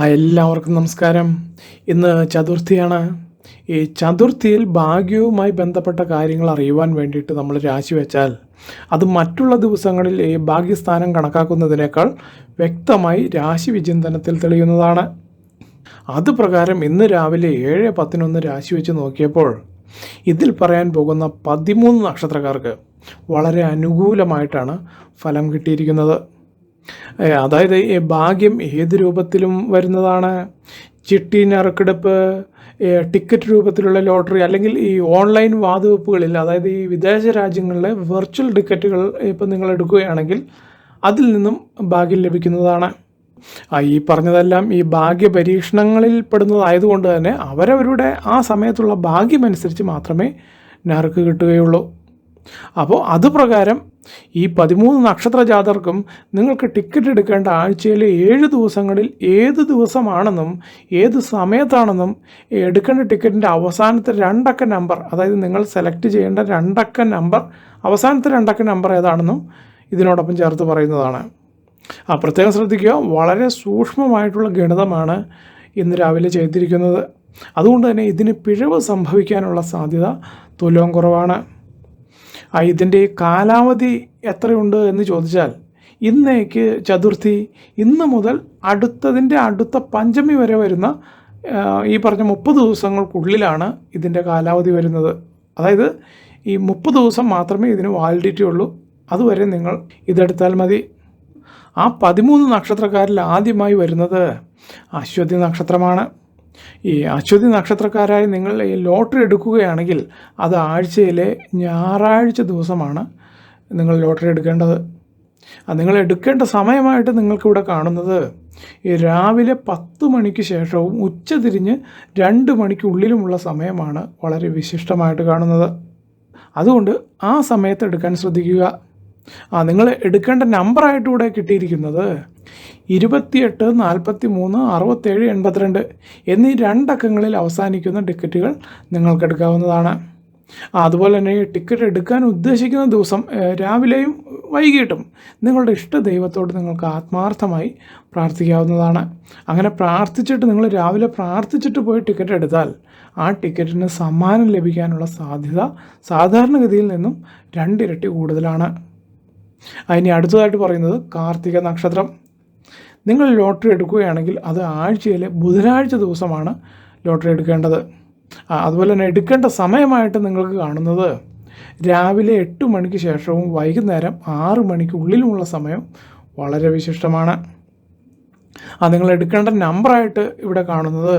ആ എല്ലാവർക്കും നമസ്കാരം. ഇന്ന് ചതുർത്ഥിയാണ്. ഈ ചതുർത്ഥിയിൽ ഭാഗ്യവുമായി ബന്ധപ്പെട്ട കാര്യങ്ങൾ അറിയുവാൻ വേണ്ടിയിട്ട് നമ്മൾ രാശി വെച്ചാൽ അത് മറ്റുള്ള ദിവസങ്ങളിൽ ഈ ഭാഗ്യസ്ഥാനം കണക്കാക്കുന്നതിനേക്കാൾ വ്യക്തമായി രാശി വിചിന്തനത്തിൽ തെളിയുന്നതാണ്. അത് പ്രകാരം ഇന്ന് രാവിലെ ഏഴ് പത്തിനൊന്ന് രാശി വെച്ച് നോക്കിയപ്പോൾ ഇതിൽ പറയാൻ പോകുന്ന പതിമൂന്ന് നക്ഷത്രക്കാർക്ക് വളരെ അനുകൂലമായിട്ടാണ് ഫലം കിട്ടിയിരിക്കുന്നത്. അതായത് ഈ ഭാഗ്യം ഏത് രൂപത്തിലും വരുന്നതാണ്? ചിട്ടി നറുക്കെടുപ്പ് ടിക്കറ്റ് രൂപത്തിലുള്ള ലോട്ടറി അല്ലെങ്കിൽ ഈ ഓൺലൈൻ വാതുവെപ്പുകളിൽ അതായത് ഈ വിദേശ രാജ്യങ്ങളിലെ വെർച്വൽ ടിക്കറ്റുകൾ ഇപ്പം നിങ്ങൾ എടുക്കുകയാണെങ്കിൽ അതിൽ നിന്നും ഭാഗ്യം ലഭിക്കുന്നതാണ്. ഈ പറഞ്ഞതെല്ലാം ഈ ഭാഗ്യ പരീക്ഷണങ്ങളിൽ പെടുന്നതായതുകൊണ്ട് തന്നെ അവരവരുടെ ആ സമയത്തുള്ള ഭാഗ്യമനുസരിച്ച് മാത്രമേ നറുക്ക് കിട്ടുകയുള്ളൂ. അപ്പോൾ അത് പ്രകാരം ഈ പതിമൂന്ന് നക്ഷത്ര ജാതർക്കും നിങ്ങൾക്ക് ടിക്കറ്റ് എടുക്കേണ്ട ആഴ്ചയിലെ ഏഴ് ദിവസങ്ങളിൽ ഏത് ദിവസമാണെന്നും ഏത് സമയത്താണെന്നും എടുക്കേണ്ട ടിക്കറ്റിന്റെ അവസാനത്തെ രണ്ടക്ക നമ്പർ അതായത് നിങ്ങൾ സെലക്ട് ചെയ്യേണ്ട രണ്ടക്ക നമ്പർ അവസാനത്തെ രണ്ടക്ക നമ്പർ ഏതാണെന്നും ഇതിനോടൊപ്പം ചേർത്ത് പറയുന്നതാണ്. ആ പ്രത്യേകം ശ്രദ്ധിക്കുക വളരെ സൂക്ഷ്മമായിട്ടുള്ള ഗണിതമാണ് ഇന്ന് രാവിലെ ചെയ്തിരിക്കുന്നത്. അതുകൊണ്ട് തന്നെ ഇതിന് പിഴവ് സംഭവിക്കാനുള്ള സാധ്യത തുലവും കുറവാണ്. ഇതിന്റെ കാലാവധി എത്രയുണ്ട് എന്ന് ചോദിച്ചാൽ ഇന്നേക്ക് ചതുർത്ഥി ഇന്ന് മുതൽ അടുത്തതിന്റെ അടുത്ത പഞ്ചമി വരെ വരുന്ന ഈ പറഞ്ഞ മുപ്പത് ദിവസങ്ങൾക്കുള്ളിലാണ് ഇതിന്റെ കാലാവധി വരുന്നത്. അതായത് ഈ മുപ്പത് ദിവസം മാത്രമേ ഇതിന് വാലിഡിറ്റി ഉള്ളൂ. അതുവരെ നിങ്ങൾ ഇതെടുത്താൽ മതി. ആ പതിമൂന്ന് നക്ഷത്രക്കാരിൽ ആദ്യമായി വരുന്നത് അശ്വതി നക്ഷത്രമാണ്. ഈ അശ്വതി നക്ഷത്രക്കാരായ നിങ്ങൾ ഈ ലോട്ടറി എടുക്കുകയാണെങ്കിൽ അത് ആഴ്ചയിലെ ഞായറാഴ്ച ദിവസമാണ് നിങ്ങൾ ലോട്ടറി എടുക്കേണ്ടത്. അത് നിങ്ങൾ എടുക്കേണ്ട സമയമായിട്ട് നിങ്ങൾക്കിവിടെ കാണുന്നത് ഈ രാവിലെ പത്ത് മണിക്ക് ശേഷവും ഉച്ച തിരിഞ്ഞ് രണ്ട് മണിക്കുള്ളിലുമുള്ള സമയമാണ് വളരെ വിശിഷ്ടമായിട്ട് കാണുന്നത്. അതുകൊണ്ട് ആ സമയത്ത് എടുക്കാൻ ശ്രദ്ധിക്കുക. ആ നിങ്ങൾ എടുക്കേണ്ട നമ്പറായിട്ട് ഇവിടെ കിട്ടിയിരിക്കുന്നത് ഇരുപത്തിയെട്ട് നാൽപ്പത്തി മൂന്ന് അറുപത്തേഴ് എൺപത്തിരണ്ട് എന്നീ രണ്ടക്കങ്ങളിൽ അവസാനിക്കുന്ന ടിക്കറ്റുകൾ നിങ്ങൾക്ക് എടുക്കാവുന്നതാണ് അതുപോലെ തന്നെ ടിക്കറ്റ് എടുക്കാൻ ഉദ്ദേശിക്കുന്ന ദിവസം രാവിലെയും വൈകിട്ടും നിങ്ങളുടെ ഇഷ്ട ദൈവത്തോട് നിങ്ങൾക്ക് ആത്മാർത്ഥമായി പ്രാർത്ഥിക്കാവുന്നതാണ്. അങ്ങനെ പ്രാർത്ഥിച്ചിട്ട് നിങ്ങൾ രാവിലെ പ്രാർത്ഥിച്ചിട്ട് പോയി ടിക്കറ്റ് എടുത്താൽ ആ ടിക്കറ്റിന് സമ്മാനം ലഭിക്കാനുള്ള സാധ്യത സാധാരണഗതിയിൽ നിന്നും രണ്ടിരട്ടി കൂടുതലാണ്. അതിനി അടുത്തതായിട്ട് പറയുന്നത് കാർത്തിക നക്ഷത്രം. നിങ്ങൾ ലോട്ടറി എടുക്കുകയാണെങ്കിൽ അത് ആഴ്ചയിലെ ബുധനാഴ്ച ദിവസമാണ് ലോട്ടറി എടുക്കേണ്ടത്. അതുപോലെ തന്നെ എടുക്കേണ്ട സമയമായിട്ട് നിങ്ങൾക്ക് കാണുന്നത് രാവിലെ എട്ട് മണിക്ക് ശേഷവും വൈകുന്നേരം ആറ് മണിക്കുള്ളിലുമുള്ള സമയം വളരെ വിശിഷ്ടമാണ്. ആ നിങ്ങൾ എടുക്കേണ്ട നമ്പറായിട്ട് ഇവിടെ കാണുന്നത്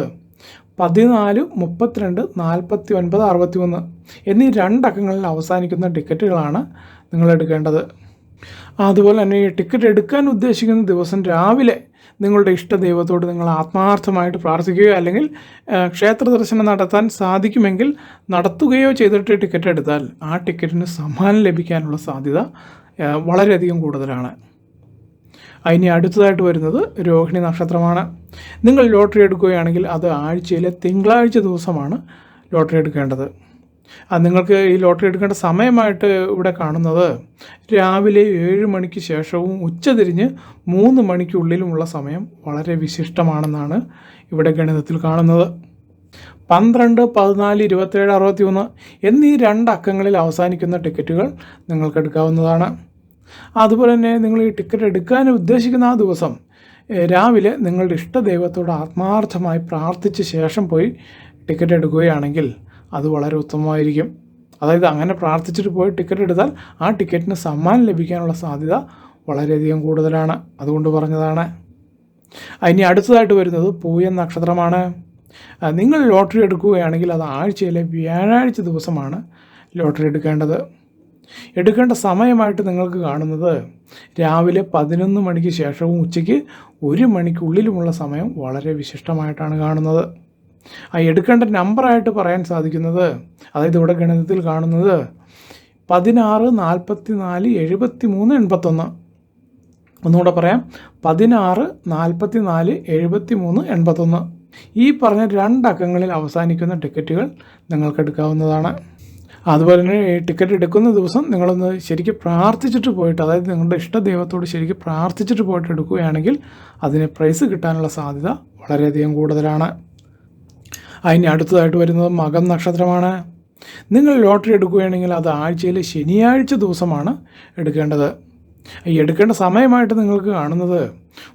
പതിനാല് മുപ്പത്തിരണ്ട് നാൽപ്പത്തി ഒൻപത് അറുപത്തി ഒന്ന് എന്നീ രണ്ടക്കങ്ങളിൽ അവസാനിക്കുന്ന ടിക്കറ്റുകളാണ് നിങ്ങൾ എടുക്കേണ്ടത്. അതുപോലെ തന്നെ ഈ ടിക്കറ്റ് എടുക്കാൻ ഉദ്ദേശിക്കുന്ന ദിവസം രാവിലെ നിങ്ങളുടെ ഇഷ്ട ദൈവത്തോട് നിങ്ങൾ ആത്മാർത്ഥമായിട്ട് പ്രാർത്ഥിക്കുകയോ അല്ലെങ്കിൽ ക്ഷേത്ര ദർശനം നടത്താൻ സാധിക്കുമെങ്കിൽ നടത്തുകയോ ചെയ്തിട്ട് ടിക്കറ്റ് എടുത്താൽ ആ ടിക്കറ്റിന് സമ്മാനം ലഭിക്കാനുള്ള സാധ്യത വളരെയധികം കൂടുതലാണ്. അതിന് അടുത്തതായിട്ട് വരുന്നത് രോഹിണി നക്ഷത്രമാണ്. നിങ്ങൾ ലോട്ടറി എടുക്കുകയാണെങ്കിൽ അത് ആഴ്ചയിലെ തിങ്കളാഴ്ച ദിവസമാണ് ലോട്ടറി എടുക്കേണ്ടത്. നിങ്ങൾക്ക് ഈ ലോട്ടറി എടുക്കേണ്ട സമയമായിട്ട് ഇവിടെ കാണുന്നത് രാവിലെ ഏഴ് മണിക്ക് ശേഷവും ഉച്ചതിരിഞ്ഞ് മൂന്ന് മണിക്കുള്ളിലുമുള്ള സമയം വളരെ വിശിഷ്ടമാണെന്നാണ് ഇവിടെ ഗണിതത്തിൽ കാണുന്നത്. പന്ത്രണ്ട് പതിനാല് ഇരുപത്തേഴ് അറുപത്തി ഒന്ന് എന്നീ രണ്ട് അക്കങ്ങളിൽ അവസാനിക്കുന്ന ടിക്കറ്റുകൾ നിങ്ങൾക്ക് എടുക്കാവുന്നതാണ്. അതുപോലെ തന്നെ നിങ്ങൾ ഈ ടിക്കറ്റ് എടുക്കാൻ ഉദ്ദേശിക്കുന്ന ആ ദിവസം രാവിലെ നിങ്ങളുടെ ഇഷ്ടദൈവത്തോട് ആത്മാർത്ഥമായി പ്രാർത്ഥിച്ച ശേഷം പോയി ടിക്കറ്റ് എടുക്കുകയാണെങ്കിൽ അത് വളരെ ഉത്തമമായിരിക്കും. അതായത് അങ്ങനെ പ്രാർത്ഥിച്ചിട്ട് പോയി ടിക്കറ്റ് എടുത്താൽ ആ ടിക്കറ്റിന് സമ്മാനം ലഭിക്കാനുള്ള സാധ്യത വളരെയധികം കൂടുതലാണ്. അതുകൊണ്ട് പറഞ്ഞതാണ്. ഇനി അടുത്തതായിട്ട് വരുന്നത് പൂയൻ നക്ഷത്രമാണ്. നിങ്ങൾ ലോട്ടറി എടുക്കുകയാണെങ്കിൽ അത് ആഴ്ചയിലെ വ്യാഴാഴ്ച ദിവസമാണ് ലോട്ടറി എടുക്കേണ്ടത്. എടുക്കേണ്ട സമയമായിട്ട് നിങ്ങൾക്ക് കാണുന്നത് രാവിലെ പതിനൊന്ന് മണിക്ക് ശേഷവും ഉച്ചയ്ക്ക് ഒരു മണിക്കുള്ളിലുമുള്ള സമയം വളരെ വിശിഷ്ടമായിട്ടാണ് കാണുന്നത്. ആ എടുക്കേണ്ട നമ്പറായിട്ട് പറയാൻ സാധിക്കുന്നത് അതായത് ഇവിടെ ഗണിതത്തിൽ കാണുന്നത് പതിനാറ് നാൽപ്പത്തി നാല് എഴുപത്തി മൂന്ന് എൺപത്തൊന്ന്. ഒന്നുകൂടെ പറയാം. പതിനാറ് നാൽപ്പത്തി നാല് എഴുപത്തി മൂന്ന് എൺപത്തൊന്ന്. ഈ പറഞ്ഞ രണ്ടക്കങ്ങളിൽ അവസാനിക്കുന്ന ടിക്കറ്റുകൾ നിങ്ങൾക്ക് എടുക്കാവുന്നതാണ്. അതുപോലെ തന്നെ ടിക്കറ്റ് എടുക്കുന്ന ദിവസം നിങ്ങളൊന്ന് ശരിക്കും പ്രാർത്ഥിച്ചിട്ട് പോയിട്ട് അതായത് നിങ്ങളുടെ ഇഷ്ട ദൈവത്തോട് ശരിക്കും പ്രാർത്ഥിച്ചിട്ട് പോയിട്ട് എടുക്കുകയാണെങ്കിൽ അതിന് പ്രൈസ് കിട്ടാനുള്ള സാധ്യത വളരെയധികം കൂടുതലാണ്. അതിന് അടുത്തതായിട്ട് വരുന്നത് മകം നക്ഷത്രമാണ്. നിങ്ങൾ ലോട്ടറി എടുക്കുകയാണെങ്കിൽ അത് ആഴ്ചയിൽ ശനിയാഴ്ച ദിവസമാണ് എടുക്കേണ്ടത്. ഈ എടുക്കേണ്ട സമയമായിട്ട് നിങ്ങൾക്ക് കാണുന്നത്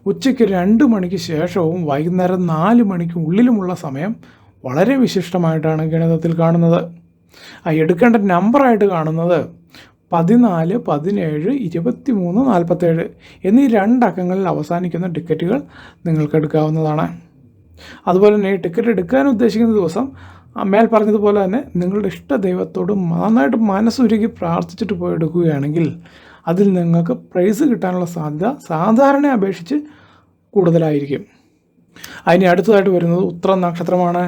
ഉച്ചയ്ക്ക് രണ്ട് മണിക്ക് ശേഷവും വൈകുന്നേരം നാല് മണിക്ക് ഉള്ളിലുമുള്ള സമയം വളരെ വിശിഷ്ടമായിട്ടാണ് ഗണിതത്തിൽ കാണുന്നത്. ആ എടുക്കേണ്ട നമ്പറായിട്ട് കാണുന്നത് പതിനാല് പതിനേഴ് ഇരുപത്തി മൂന്ന് നാൽപ്പത്തേഴ് എന്നീ രണ്ടക്കങ്ങളിൽ അവസാനിക്കുന്ന ടിക്കറ്റുകൾ നിങ്ങൾക്ക് എടുക്കാവുന്നതാണ്. അതുപോലെ തന്നെ ഈ ടിക്കറ്റ് എടുക്കാൻ ഉദ്ദേശിക്കുന്ന ദിവസം മേൽ പറഞ്ഞതുപോലെ തന്നെ നിങ്ങളുടെ ഇഷ്ട ദൈവത്തോട് നന്നായിട്ട് മനസ്സുരുകി പ്രാർത്ഥിച്ചിട്ട് പോയി എടുക്കുകയാണെങ്കിൽ അതിൽ നിങ്ങൾക്ക് പ്രൈസ് കിട്ടാനുള്ള സാധ്യത സാധാരണ അപേക്ഷിച്ച് കൂടുതലായിരിക്കും. അതിന് അടുത്തതായിട്ട് വരുന്നത് ഉത്തരം നക്ഷത്രമാണ്.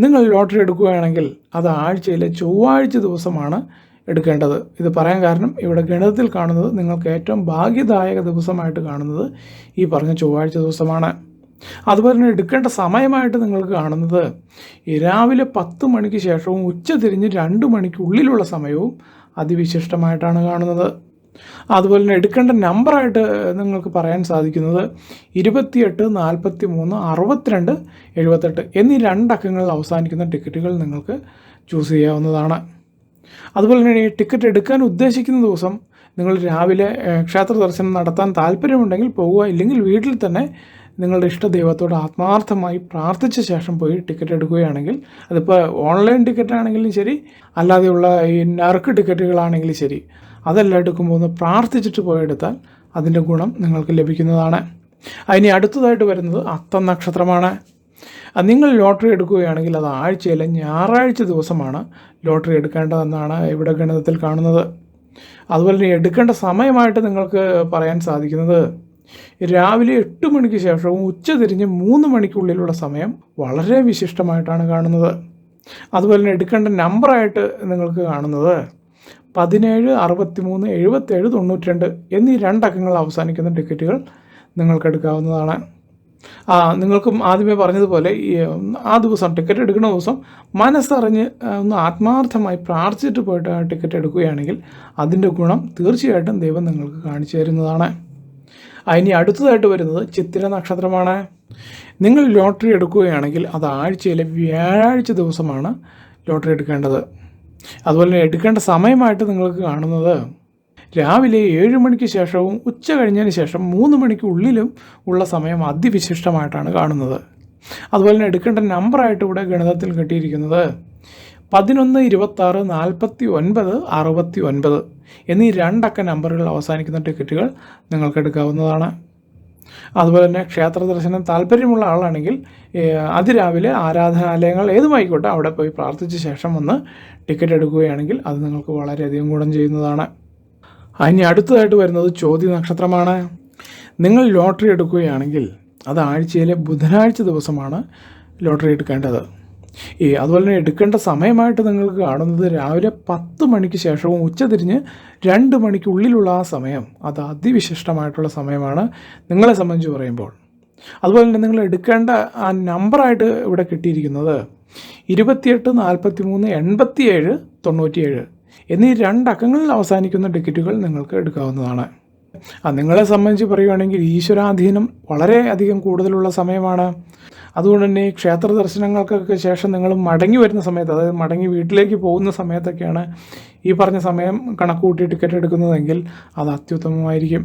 നിങ്ങൾ ലോട്ടറി എടുക്കുകയാണെങ്കിൽ അത് ആഴ്ചയിലെ ചൊവ്വാഴ്ച ദിവസമാണ് എടുക്കേണ്ടത്. ഇത് പറയാൻ കാരണം ഇവിടെ ഗണിതത്തിൽ കാണുന്നത് നിങ്ങൾക്ക് ഏറ്റവും ഭാഗ്യദായക ദിവസമായിട്ട് കാണുന്നത് ഈ പറഞ്ഞ ചൊവ്വാഴ്ച ദിവസമാണ്. അതുപോലെ തന്നെ എടുക്കേണ്ട സമയമായിട്ട് നിങ്ങൾക്ക് കാണുന്നത് രാവിലെ പത്ത് മണിക്ക് ശേഷവും ഉച്ച തിരിഞ്ഞ് രണ്ട് മണിക്കുള്ളിലുള്ള സമയവും അതിവിശിഷ്ടമായിട്ടാണ് കാണുന്നത്. അതുപോലെ തന്നെ എടുക്കേണ്ട നമ്പറായിട്ട് നിങ്ങൾക്ക് പറയാൻ സാധിക്കുന്നത് ഇരുപത്തിയെട്ട് നാൽപ്പത്തി മൂന്ന് അറുപത്തിരണ്ട് എഴുപത്തെട്ട് എന്നീ രണ്ടക്കങ്ങളിൽ അവസാനിക്കുന്ന ടിക്കറ്റുകൾ നിങ്ങൾക്ക് ചൂസ് ചെയ്യാവുന്നതാണ്. അതുപോലെ തന്നെ ടിക്കറ്റ് എടുക്കാൻ ഉദ്ദേശിക്കുന്ന ദിവസം നിങ്ങൾ രാവിലെ ക്ഷേത്ര ദർശനം നടത്താൻ താല്പര്യമുണ്ടെങ്കിൽ പോകുക ഇല്ലെങ്കിൽ വീട്ടിൽ തന്നെ നിങ്ങളുടെ ഇഷ്ട ദൈവത്തോട് ആത്മാർത്ഥമായി പ്രാർത്ഥിച്ച ശേഷം പോയി ടിക്കറ്റ് എടുക്കുകയാണെങ്കിൽ അതിപ്പോൾ ഓൺലൈൻ ടിക്കറ്റ് ആണെങ്കിലും ശരി അല്ലാതെയുള്ള ഈ നറുക്ക് ടിക്കറ്റുകളാണെങ്കിലും ശരി അതെല്ലാം എടുക്കുമ്പോൾ ഒന്ന് പ്രാർത്ഥിച്ചിട്ട് പോയെടുത്താൽ അതിന്റെ ഗുണം നിങ്ങൾക്ക് ലഭിക്കുന്നതാണ്. അതിന് അടുത്തതായിട്ട് വരുന്നത് അത്തം നക്ഷത്രമാണ്. നിങ്ങൾ ലോട്ടറി എടുക്കുകയാണെങ്കിൽ അത് ആഴ്ചയിലെ ഞായറാഴ്ച ദിവസമാണ് ലോട്ടറി എടുക്കേണ്ടതെന്നാണ് ഇവിടെ ഗണിതത്തിൽ കാണുന്നത്. അതുപോലെ തന്നെ എടുക്കേണ്ട സമയമായിട്ട് നിങ്ങൾക്ക് പറയാൻ സാധിക്കുന്നത് രാവിലെ എട്ട് മണിക്ക് ശേഷവും ഉച്ചതിരിഞ്ഞ് മൂന്ന് മണിക്കുള്ളിലുള്ള സമയം വളരെ വിശിഷ്ടമായിട്ടാണ് കാണുന്നത്. അതുപോലെ തന്നെ എടുക്കേണ്ട നമ്പറായിട്ട് നിങ്ങൾക്ക് കാണുന്നത് പതിനേഴ് അറുപത്തി മൂന്ന് എഴുപത്തേഴ് തൊണ്ണൂറ്റി രണ്ട് എന്നീ രണ്ടക്കങ്ങൾ അവസാനിക്കുന്ന ടിക്കറ്റുകൾ നിങ്ങൾക്ക് എടുക്കാവുന്നതാണ്. ആ നിങ്ങൾക്കും ആദ്യമേ പറഞ്ഞതുപോലെ ആ ദിവസം ടിക്കറ്റ് എടുക്കുന്ന ദിവസം മനസ്സറിഞ്ഞ് ഒന്ന് ആത്മാർത്ഥമായി പ്രാർത്ഥിച്ചിട്ട് പോയിട്ട് ആ ടിക്കറ്റ് എടുക്കുകയാണെങ്കിൽ അതിന്റെ ഗുണം തീർച്ചയായിട്ടും ദൈവം നിങ്ങൾക്ക് കാണിച്ചു തരുന്നതാണ്. അതിനി അടുത്തതായിട്ട് വരുന്നത് ചിത്തിര നക്ഷത്രമാണ്. നിങ്ങൾ ലോട്ടറി എടുക്കുകയാണെങ്കിൽ അത് ആഴ്ചയിലെ വ്യാഴാഴ്ച ദിവസമാണ് ലോട്ടറി എടുക്കേണ്ടത്. അതുപോലെ തന്നെ എടുക്കേണ്ട സമയമായിട്ട് നിങ്ങൾക്ക് കാണുന്നത് രാവിലെ ഏഴ് മണിക്ക് ശേഷവും ഉച്ച കഴിഞ്ഞതിന് ശേഷം മൂന്ന് മണിക്ക് ഉള്ളിലും ഉള്ള സമയം അതിവിശിഷ്ടമായിട്ടാണ് കാണുന്നത്. അതുപോലെ തന്നെ എടുക്കേണ്ട നമ്പറായിട്ട് ഇവിടെ ഗണിതത്തിൽ കിട്ടിയിരിക്കുന്നത് പതിനൊന്ന് ഇരുപത്താറ് നാൽപ്പത്തി ഒൻപത് അറുപത്തി ഒൻപത് എന്നീ രണ്ടക്ക നമ്പറുകൾ അവസാനിക്കുന്ന ടിക്കറ്റുകൾ നിങ്ങൾക്ക് എടുക്കാവുന്നതാണ്. അതുപോലെ തന്നെ ക്ഷേത്ര ദർശനം താല്പര്യമുള്ള ആളാണെങ്കിൽ അതിരാവിലെ ആരാധനാലയങ്ങൾ ഏതുമായിക്കോട്ടെ അവിടെ പോയി പ്രാർത്ഥിച്ച ശേഷം വന്ന് ടിക്കറ്റ് എടുക്കുകയാണെങ്കിൽ അത് നിങ്ങൾക്ക് വളരെയധികം ഗുണം ചെയ്യുന്നതാണ്. അതിന് അടുത്തതായിട്ട് വരുന്നത് ചോദ്യ നക്ഷത്രമാണ്. നിങ്ങൾ ലോട്ടറി എടുക്കുകയാണെങ്കിൽ അത് ആഴ്ചയിലെ ബുധനാഴ്ച ദിവസമാണ് ലോട്ടറി എടുക്കേണ്ടത്. ഈ അതുപോലെ തന്നെ എടുക്കേണ്ട സമയമായിട്ട് നിങ്ങൾക്ക് കാണുന്നത് രാവിലെ പത്ത് മണിക്ക് ശേഷവും ഉച്ച തിരിഞ്ഞ് രണ്ട് മണിക്കുള്ളിലുള്ള ആ സമയം അത് അതിവിശിഷ്ടമായിട്ടുള്ള സമയമാണ് നിങ്ങളെ സംബന്ധിച്ച് പറയുമ്പോൾ. അതുപോലെ തന്നെ നിങ്ങൾ എടുക്കേണ്ട ആ നമ്പറായിട്ട് ഇവിടെ കിട്ടിയിരിക്കുന്നത് ഇരുപത്തിയെട്ട് നാൽപ്പത്തി മൂന്ന് എൺപത്തിയേഴ് തൊണ്ണൂറ്റിയേഴ് എന്നീ രണ്ടക്കങ്ങളിൽ അവസാനിക്കുന്ന ടിക്കറ്റുകൾ നിങ്ങൾക്ക് എടുക്കാവുന്നതാണ്. നിങ്ങളെ സംബന്ധിച്ച് പറയുകയാണെങ്കിൽ ഈശ്വരാധീനം വളരെ അധികം കൂടുതലുള്ള സമയമാണ്. അതുകൊണ്ട് തന്നെ ക്ഷേത്ര ദർശനങ്ങൾക്കൊക്കെ ശേഷം നിങ്ങൾ മടങ്ങി വരുന്ന സമയത്ത് അതായത് മടങ്ങി വീട്ടിലേക്ക് പോകുന്ന സമയത്തൊക്കെയാണ് ഈ പറഞ്ഞ സമയം കണക്ക് കൂട്ടി ടിക്കറ്റ് എടുക്കുന്നതെങ്കിൽ അത് അത്യുത്തമമായിരിക്കും.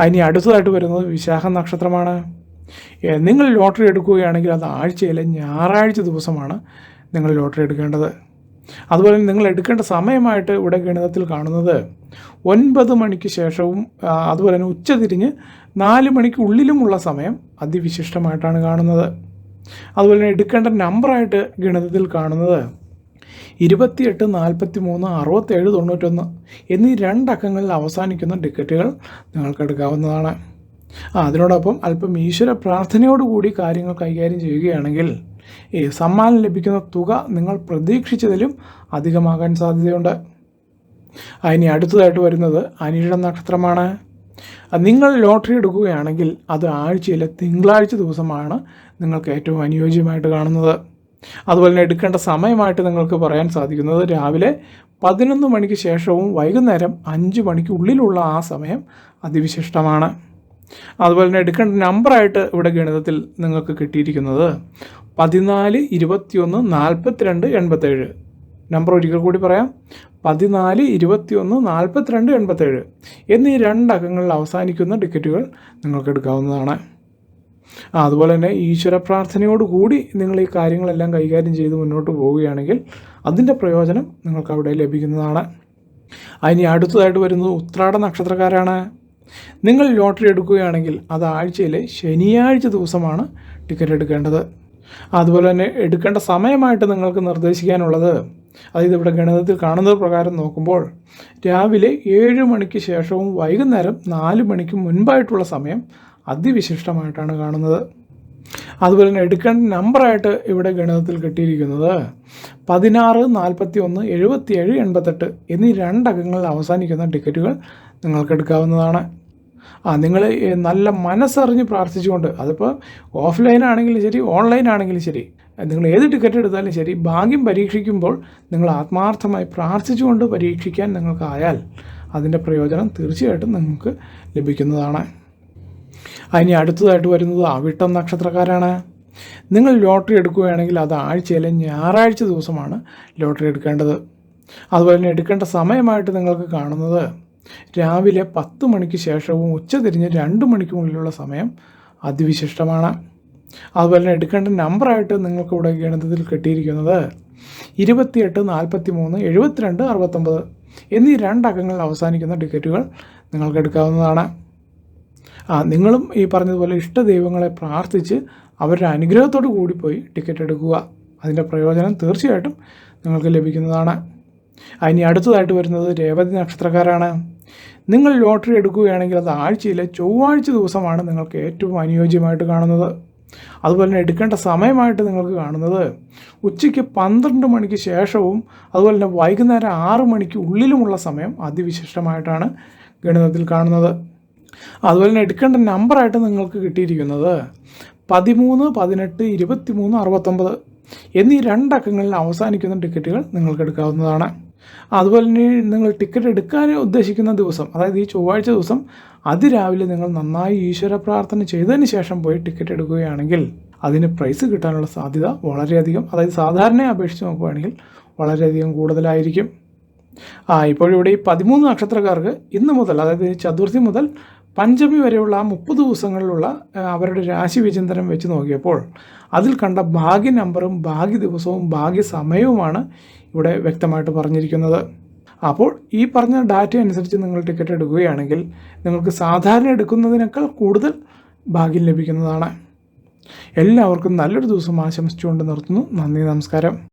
അതിനി അടുത്തതായിട്ട് വരുന്നത് വിശാഖ നക്ഷത്രമാണ്. നിങ്ങൾ ലോട്ടറി എടുക്കുകയാണെങ്കിൽ അത് ആഴ്ചയിലെ ഞായറാഴ്ച ദിവസമാണ് നിങ്ങൾ ലോട്ടറി എടുക്കേണ്ടത്. അതുപോലെ നിങ്ങൾ എടുക്കേണ്ട സമയമായിട്ട് ഇവിടെ ഗണിതത്തിൽ കാണുന്നത് ഒൻപത് മണിക്ക് ശേഷവും അതുപോലെ തന്നെ ഉച്ചതിരിഞ്ഞ് നാല് മണിക്ക് ഉള്ളിലുമുള്ള സമയം അതിവിശിഷ്ടമായിട്ടാണ് കാണുന്നത്. അതുപോലെ തന്നെ എടുക്കേണ്ട നമ്പറായിട്ട് ഗണിതത്തിൽ കാണുന്നത് ഇരുപത്തിയെട്ട് നാൽപ്പത്തി മൂന്ന് അറുപത്തേഴ് തൊണ്ണൂറ്റൊന്ന് എന്നീ രണ്ടക്കങ്ങളിൽ അവസാനിക്കുന്ന ടിക്കറ്റുകൾ നിങ്ങൾക്ക് എടുക്കാവുന്നതാണ്. ആ അതിനോടൊപ്പം അല്പം ഈശ്വര പ്രാർത്ഥനയോടുകൂടി കാര്യങ്ങൾ കൈകാര്യം ചെയ്യുകയാണെങ്കിൽ ഈ സമ്മാനം ലഭിക്കുന്ന തുക നിങ്ങൾ പ്രതീക്ഷിച്ചതിലും അധികമാകാൻ സാധ്യതയുണ്ട്. ഇനി അടുത്തതായിട്ട് വരുന്നത് അനിഴ നക്ഷത്രമാണ്. നിങ്ങൾ ലോട്ടറി എടുക്കുകയാണെങ്കിൽ അത് ആഴ്ചയിലെ തിങ്കളാഴ്ച ദിവസമാണ് നിങ്ങൾക്ക് ഏറ്റവും അനുയോജ്യമായിട്ട് കാണുന്നത്. അതുപോലെ തന്നെ എടുക്കേണ്ട സമയമായിട്ട് നിങ്ങൾക്ക് പറയാൻ സാധിക്കുന്നത് രാവിലെ പതിനൊന്ന് മണിക്ക് ശേഷവും വൈകുന്നേരം അഞ്ച് മണിക്കുള്ളിലുള്ള ആ സമയം അതിവിശിഷ്ടമാണ്. അതുപോലെ തന്നെ എടുക്കേണ്ട നമ്പറായിട്ട് ഇവിടെ ഗണിതത്തിൽ നിങ്ങൾക്ക് കിട്ടിയിരിക്കുന്നത് പതിനാല് ഇരുപത്തിയൊന്ന് നാൽപ്പത്തിരണ്ട് എൺപത്തേഴ്. നമ്പർ ഒരിക്കൽ കൂടി പറയാം. പതിനാല് ഇരുപത്തിയൊന്ന് നാൽപ്പത്തിരണ്ട് എൺപത്തേഴ്. എന്നീ രണ്ടക്കങ്ങളിൽ അവസാനിക്കുന്ന ടിക്കറ്റുകൾ നിങ്ങൾക്ക് എടുക്കാവുന്നതാണ്. അതുപോലെ തന്നെ ഈശ്വര പ്രാർത്ഥനയോടുകൂടി നിങ്ങൾ ഈ കാര്യങ്ങളെല്ലാം കൈകാര്യം ചെയ്ത് മുന്നോട്ട് പോവുകയാണെങ്കിൽ അതിന്റെ പ്രയോജനം നിങ്ങൾക്ക് അവിടെ ലഭിക്കുന്നതാണ്. അതിനി അടുത്തതായിട്ട് വരുന്നത് ഉത്രാട നക്ഷത്രക്കാരാണ്. നിങ്ങൾ ലോട്ടറി എടുക്കുകയാണെങ്കിൽ അത് ആഴ്ചയിലെ ശനിയാഴ്ച ദിവസമാണ് ടിക്കറ്റ് എടുക്കേണ്ടത്. അതുപോലെ തന്നെ എടുക്കേണ്ട സമയമായിട്ട് നിങ്ങൾക്ക് നിർദ്ദേശിക്കാനുള്ളത്. അതായത് ഇവിടെ ഗണിതത്തിൽ കാണുന്ന പ്രകാരം നോക്കുമ്പോൾ രാവിലെ ഏഴ് മണിക്ക് ശേഷവും വൈകുന്നേരം നാല് മണിക്ക് മുൻപായിട്ടുള്ള സമയം അതിവിശിഷ്ടമായിട്ടാണ് കാണുന്നത്. അതുപോലെ തന്നെ എടുക്കേണ്ട നമ്പറായിട്ട് ഇവിടെ ഗണിതത്തിൽ കിട്ടിയിരിക്കുന്നത് പതിനാറ് നാൽപ്പത്തി ഒന്ന് എഴുപത്തിയേഴ് എൺപത്തെട്ട് എന്നീ രണ്ടക്കങ്ങളിൽ അവസാനിക്കുന്ന ടിക്കറ്റുകൾ നിങ്ങൾക്ക് എടുക്കാവുന്നതാണ്. ആ നിങ്ങൾ നല്ല മനസ്സറിഞ്ഞ് പ്രാർത്ഥിച്ചുകൊണ്ട് അതിപ്പോൾ ഓഫ്ലൈൻ ആണെങ്കിലും ശരി ഓൺലൈൻ ആണെങ്കിലും ശരി നിങ്ങൾ ഏത് ടിക്കറ്റ് എടുത്താലും ശരി ഭാഗ്യം പരീക്ഷിക്കുമ്പോൾ നിങ്ങൾ ആത്മാർത്ഥമായി പ്രാർത്ഥിച്ചുകൊണ്ട് പരീക്ഷിക്കാൻ നിങ്ങൾക്കായാൽ അതിന്റെ പ്രയോജനം തീർച്ചയായിട്ടും നിങ്ങൾക്ക് ലഭിക്കുന്നതാണ്. അതിന് അടുത്തതായിട്ട് വരുന്നത് അവിട്ടം നക്ഷത്രക്കാരാണ്. നിങ്ങൾ ലോട്ടറി എടുക്കുകയാണെങ്കിൽ അത് ആഴ്ചയിലെ ഞായറാഴ്ച ദിവസമാണ് ലോട്ടറി എടുക്കേണ്ടത്. അതുപോലെ തന്നെ എടുക്കേണ്ട സമയമായിട്ട് നിങ്ങൾക്ക് കാണുന്നത് രാവിലെ പത്ത് മണിക്ക് ശേഷവും ഉച്ചതിരിഞ്ഞ് രണ്ട് മണിക്കുള്ളിലുള്ള സമയം അതിവിശിഷ്ടമാണ്. അതുപോലെ തന്നെ എടുക്കേണ്ട നമ്പറായിട്ട് നിങ്ങൾക്ക് ഇവിടെ ഗണിതത്തിൽ കിട്ടിയിരിക്കുന്നത് ഇരുപത്തിയെട്ട് നാൽപ്പത്തി മൂന്ന് എഴുപത്തിരണ്ട് അറുപത്തൊമ്പത് എന്നീ രണ്ടക്കങ്ങളിൽ അവസാനിക്കുന്ന ടിക്കറ്റുകൾ നിങ്ങൾക്ക് എടുക്കാവുന്നതാണ്. ആ നിങ്ങളും ഈ പറഞ്ഞതുപോലെ ഇഷ്ട ദൈവങ്ങളെ പ്രാർത്ഥിച്ച് അവരുടെ അനുഗ്രഹത്തോടു കൂടി പോയി ടിക്കറ്റ് എടുക്കുക. അതിന്റെ പ്രയോജനം തീർച്ചയായിട്ടും നിങ്ങൾക്ക് ലഭിക്കുന്നതാണ്. അതിനി അടുത്തതായിട്ട് വരുന്നത് രേവതി നക്ഷത്രക്കാരാണ്. നിങ്ങൾ ലോട്ടറി എടുക്കുകയാണെങ്കിൽ അത് ആഴ്ചയിലെ ചൊവ്വാഴ്ച ദിവസമാണ് നിങ്ങൾക്ക് ഏറ്റവും അനുയോജ്യമായിട്ട് കാണുന്നത്. അതുപോലെ തന്നെ എടുക്കേണ്ട സമയമായിട്ട് നിങ്ങൾക്ക് കാണുന്നത്. ഉച്ചയ്ക്ക് പന്ത്രണ്ട് മണിക്ക് ശേഷവും അതുപോലെ തന്നെ വൈകുന്നേരം ആറ് മണിക്ക് ഉള്ളിലുമുള്ള സമയം അതിവിശിഷ്ടമായിട്ടാണ് ഗണിതത്തിൽ കാണുന്നത്. അതുപോലെ തന്നെ എടുക്കേണ്ട നമ്പറായിട്ട് നിങ്ങൾക്ക് കിട്ടിയിരിക്കുന്നത് പതിമൂന്ന് പതിനെട്ട് ഇരുപത്തി മൂന്ന് അറുപത്തൊമ്പത് എന്നീ രണ്ടക്കങ്ങളിൽ അവസാനിക്കുന്ന ടിക്കറ്റുകൾ നിങ്ങൾക്ക് എടുക്കാവുന്നതാണ്. അതുപോലെ തന്നെ നിങ്ങൾ ടിക്കറ്റ് എടുക്കാൻ ഉദ്ദേശിക്കുന്ന ദിവസം അതായത് ഈ ചൊവ്വാഴ്ച ദിവസം അതിരാവിലെ നിങ്ങൾ നന്നായി ഈശ്വര പ്രാർത്ഥന ചെയ്തതിന് ശേഷം പോയി ടിക്കറ്റ് എടുക്കുകയാണെങ്കിൽ അതിന് പ്രൈസ് കിട്ടാനുള്ള സാധ്യത വളരെയധികം അതായത് സാധാരണ അപേക്ഷിച്ച് നോക്കുകയാണെങ്കിൽ വളരെയധികം കൂടുതലായിരിക്കും. ആ ഇപ്പോഴിവിടെ ഈ പതിമൂന്ന് നക്ഷത്രക്കാർക്ക് ഇന്ന് മുതൽ അതായത് ചതുർത്ഥി മുതൽ പഞ്ചമി വരെയുള്ള ആ മുപ്പത് ദിവസങ്ങളിലുള്ള അവരുടെ രാശി വിചിന്തനം വെച്ച് നോക്കിയപ്പോൾ അതിൽ കണ്ട ഭാഗ്യ നമ്പറും ഭാഗ്യ ദിവസവും ഭാഗ്യ സമയവുമാണ് ഇവിടെ വ്യക്തമായിട്ട് പറഞ്ഞിരിക്കുന്നത്. അപ്പോൾ ഈ പറഞ്ഞ ഡാറ്റ അനുസരിച്ച് നിങ്ങൾ ടിക്കറ്റ് എടുക്കുകയാണെങ്കിൽ നിങ്ങൾക്ക് സാധാരണ എടുക്കുന്നതിനേക്കാൾ കൂടുതൽ ഭാഗ്യം ലഭിക്കുന്നതാണ്. എല്ലാവർക്കും നല്ലൊരു ദിവസം ആശംസിച്ചുകൊണ്ട് നിർത്തുന്നു. നന്ദി നമസ്കാരം.